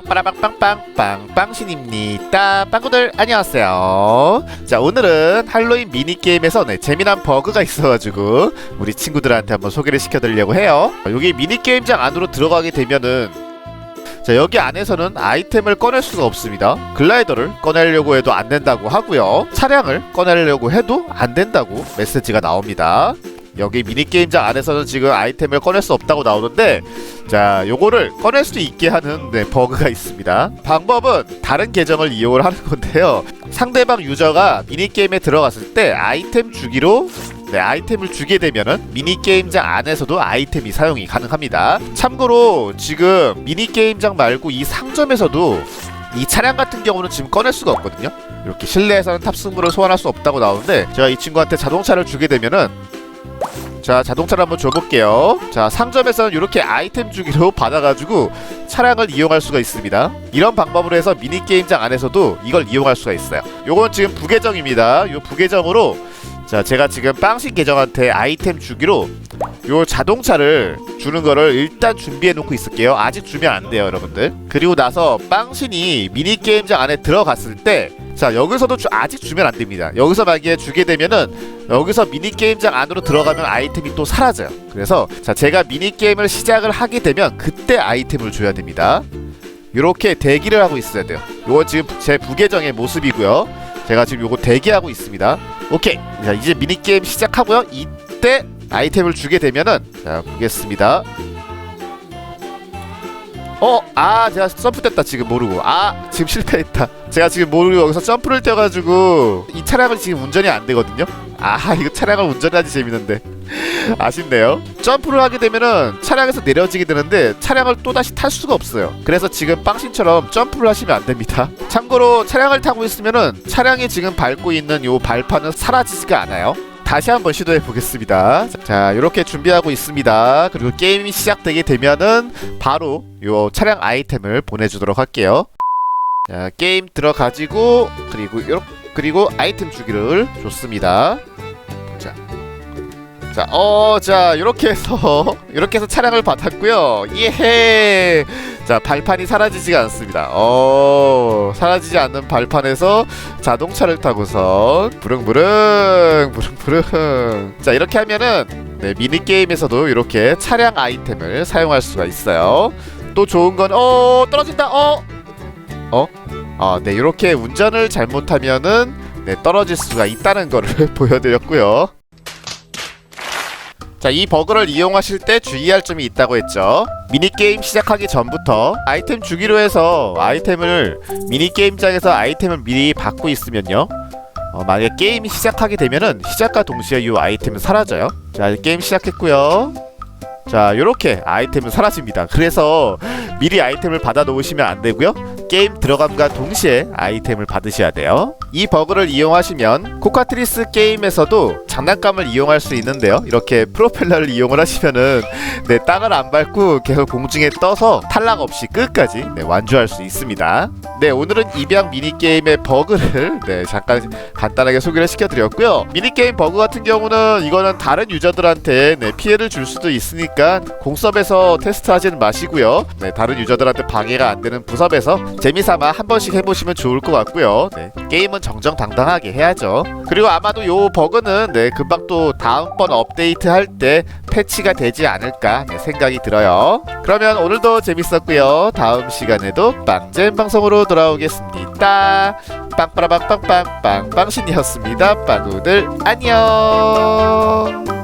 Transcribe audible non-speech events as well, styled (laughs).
빵빠라빵빵빵 빵 빵신입니다. 빵구들 안녕하세요. 자 오늘은 할로윈 미니 게임에서 네, 재미난 버그가 (laughs) 있어가지고 우리 친구들한테 한번 소개를 시켜드리려고 해요. 여기 미니 게임장 안으로 들어가게 되면은 자 여기 안에서는 아이템을 꺼낼 수가 없습니다. 글라이더를 꺼내려고 해도 안 된다고 하고요. 차량을 꺼내려고 해도 안 된다고 메시지가 나옵니다 여기 미니게임장 안에서는 지금 아이템을 꺼낼 수 없다고 나오는데 자 요거를 꺼낼 수 있게 하는 네, 버그가 있습니다. 방법은 다른 계정을 이용을 하는 건데요. 상대방 유저가 미니게임에 들어갔을 때 아이템 주기로 네, 아이템을 주게 되면은 미니게임장 안에서도 아이템이 사용이 가능합니다. 참고로 지금 미니게임장 말고 이 상점에서도 이 차량 같은 경우는 지금 꺼낼 수가 없거든요. 이렇게 실내에서는 탑승물을 소환할 수 없다고 나오는데 제가 이 친구한테 자동차를 주게 되면은 자 자동차를 한번 줘볼게요. 자 상점에서는 이렇게 아이템 주기로 (laughs) 받아가지고 차량을 이용할 수가 있습니다. 이런 방법으로 해서 미니게임장 안에서도 이걸 이용할 수가 있어요. 요건 지금 부계정입니다. 요 부계정으로 자 제가 지금 빵신 계정한테 아이템 주기로 요 자동차를 주는 거를 일단 준비해 놓고 있을게요. 아직 주면 안 돼요 여러분들. 그리고 나서 빵신이 미니 게임장 안에 들어갔을 때 자 여기서도 주, 아직 주면 안 됩니다. 여기서 만약에 주게 되면은 여기서 미니 게임장 안으로 들어가면 아이템이 또 사라져요. 그래서 자 제가 미니 게임을 시작을 하게 되면 그때 아이템을 줘야 됩니다. 이렇게 대기를 하고 있어야 돼요. 요거 지금 제 부계정의 모습이고요. 제가 지금 요거 대기하고 있습니다. 오케이. 자 이제 미니게임 시작하고요. 이때 아이템을 주게 되면은 자 보겠습니다 어, 아, 제가 점프 됐다 지금 모르고. 아, 지금 실패했다. 제가 지금 모르고 여기서 점프를 뛰어가지고 이 차량은 지금 운전이 안 되거든요. 아, 이거 차량을 운전해야지 재밌는데. (laughs) 아쉽네요. 점프를 하게 되면은 차량에서 내려지게 되는데 차량을 또 다시 탈 수가 없어요. 그래서 지금 빵신처럼 점프를 하시면 안 됩니다. 참고로 차량을 타고 있으면은 차량이 지금 밟고 있는 요 발판은 사라지지가 않아요. 다시 한번 시도해 보겠습니다. 자, 이렇게 준비하고 있습니다. 그리고 게임이 시작되게 되면은 바로 요 차량 아이템을 보내주도록 할게요. 자, 게임 들어가지고 그리고 요 그리고 아이템 주기를 줬습니다. 자, 자, 어, 자, 이렇게 해서 (laughs) 이렇게 해서 차량을 받았고요. 예. 자, 발판이 사라지지가 않습니다. 어, 사라지지 않는 발판에서 자동차를 타고서 부릉부릉 부릉부릉. 자, 이렇게 하면은 네, 미니 게임에서도 이렇게 차량 아이템을 사용할 수가 있어요. 또 좋은 건 어, 떨어진다. 어. 어? 아, 네, 이렇게 운전을 잘못하면은 네, 떨어질 수가 있다는 거를 (laughs) 보여드렸고요. 자, 이 버그를 이용하실 때 주의할 점이 있다고 했죠. 미니게임 시작하기 전부터 아이템 주기로 해서 아이템을 미니게임장에서 아이템을 미리 받고 있으면요. 어, 만약에 게임이 시작하게 되면은 시작과 동시에 이 아이템은 사라져요. 자, 게임 시작했고요. 자, 요렇게 아이템은 사라집니다. 그래서 미리 아이템을 받아 놓으시면 안 되고요. 게임 들어감과 동시에 아이템을 받으셔야 돼요. 이 버그를 이용하시면 코카트리스 게임에서도 장난감을 이용할 수 있는데요. 이렇게 프로펠러를 이용을 하시면은 네, 땅을 안 밟고 계속 공중에 떠서 탈락 없이 끝까지 네, 완주할 수 있습니다. 네, 오늘은 입양 미니게임의 버그를 네, 잠깐 간단하게 소개를 시켜드렸고요. 미니게임 버그 같은 경우는 이거는 다른 유저들한테 네, 피해를 줄 수도 있으니까 공섭에서 테스트하지는 마시고요. 네, 다른 유저들한테 방해가 안 되는 부섭에서 재미삼아 한 번씩 해보시면 좋을 것 같고요. 네, 게임은 정정당당하게 해야죠. 그리고 아마도 요 버그는 네, 금방 또 다음번 업데이트 할 때 패치가 되지 않을까 네, 생각이 들어요. 그러면 오늘도 재밌었고요. 다음 시간에도 빵잼 방송으로 돌아오겠습니다. 빵빠라빵빵빵 빵빵신이었습니다. 빵구들 안녕.